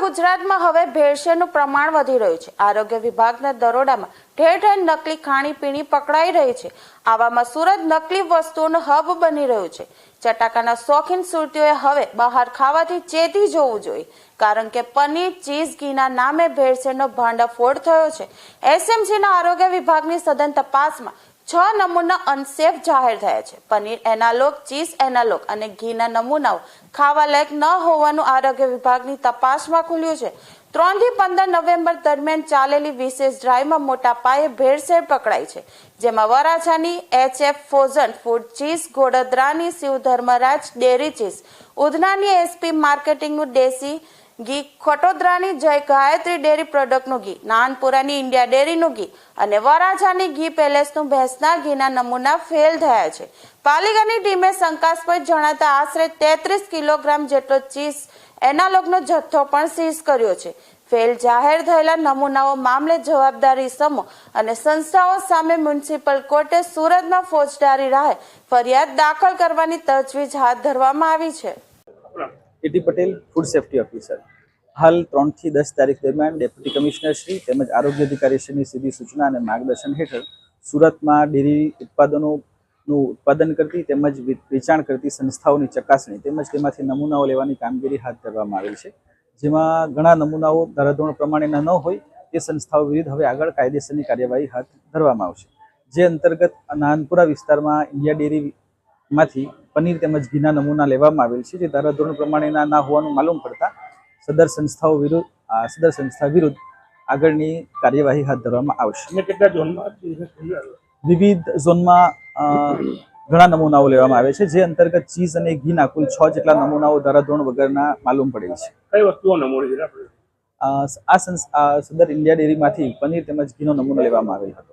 ગુજરાતમાં હવે ભેળસેળનું પ્રમાણ વધી રહ્યું છે. આરોગ્ય વિભાગના દરોડામાં ઠેર ઠેર નકલી ખાણીપીણી પકડાઈ રહી છે. આવામાં સુરત નકલી વસ્તુઓનું હબ બની રહ્યું છે. ચટાકાના શોખીન સુરતીઓએ હવે બહાર ખાવાથી ચેતી જોવું જોઈએ. કારણ કે પનીર, ચીઝ, ઘીના નામે ભેળસેળનો ભાંડાફોડ થયો છે. એસએમસીના આરોગ્ય વિભાગની સઘન તપાસમાં છ નમૂના અનસેફ જાહેર થયા છે. પનીર એનાલોગ, ચીઝ એનાલોગ અને ઘીના નમૂનાઓ ખાવા લાયક ન હોવાનું આરોગ્ય વિભાગની તપાસમાં ખુલ્યું છે. ત્રણથી પંદર નવેમ્બર દરમિયાન ચાલેલી વિશેષ ડ્રાઈવમાં મોટા પાયે ભેળસેળ પકડાઈ છે. જેમાં વરાછાની એચએફ ફોઝન ફૂડ ચીઝ, ગોડદરાની શિવ ધર્મરાજ ડેરી ચીઝ, ઉધનાની એસપી માર્કેટિંગનું દેશી ઘી ખટોદરાની જય ગાયત્રી ડેરી પ્રોડક્ટનું ઘી નાનપુરાની ઇન્ડિયા ડેરીનું ઘી અને વરાછાની ઘી પેલેસનું ભેંસના ઘીના નમૂના ફેલ થયા છે. પાલિકાની ટીમે શંકાસ્પદ જણાતા આશરે તેત્રીસ કિલોગ્રામ જેટલો ચીઝ એનાલોગનો જથ્થો પણ સીઝ કર્યો છે. ફેલ જાહેર થયેલા નમૂનાઓ મામલે જવાબદારી સમૂહ અને સંસ્થાઓ સામે મ્યુનિસિપલ કોર્ટે સુરતમાં ફોજદારી રાહે ફરિયાદ દાખલ કરવાની તજવીજ હાથ ધરવામાં આવી છે. AT Patel food safety officer હાલ ત્રણથી દસ તારીખ દરમિયાન ડેપ્યુટી કમિશનર શ્રી તેમજ આરોગ્ય અધિકારી શ્રીની સીધી સૂચના અને માર્ગદર્શન હેઠળ સુરતમાં ડેરી ઉત્પાદનોનું ઉત્પાદન કરતી તેમજ વેચાણ કરતી સંસ્થાઓની ચકાસણી તેમજ તેમાંથી નમૂનાઓ લેવાની કામગીરી હાથ ધરવામાં આવેલ છે. જેમાં ઘણા નમૂનાઓ ધારાધોરણ પ્રમાણેના ન હોય તે સંસ્થાઓ વિરુદ્ધ હવે આગળ કાયદેસરની કાર્યવાહી હાથ ધરવામાં આવશે. જે અંતર્ગત નાનપુરા વિસ્તારમાં ઇન્ડિયા ડેરી માંથી પનીર તેમજ ઘીના નમૂના લેવામાં આવેલ છે જે ધારાધોરણ પ્રમાણેના ના હોવાનું માલુમ પડતા સદર સંસ્થાઓ વિરુદ્ધ સદર સંસ્થા વિરુદ્ધ આગળની કાર્યવાહી હાથ ધરવામાં આવશે. કેટલા ઝોનમાં વિવિધ ઝોનમાં ઘણા નમૂનાઓ લેવામાં આવે છે જે અંતર્ગત ચીઝ અને ઘીના કુલ છ જેટલા નમૂનાઓ ધારાધોરણ વગરના માલુમ પડેલ છે. કઈ વસ્તુઓ નમૂની આ સદર ઇન્ડિયા ડેરીમાંથી પનીર તેમજ ઘીનો નમૂનો લેવામાં આવેલ હતો.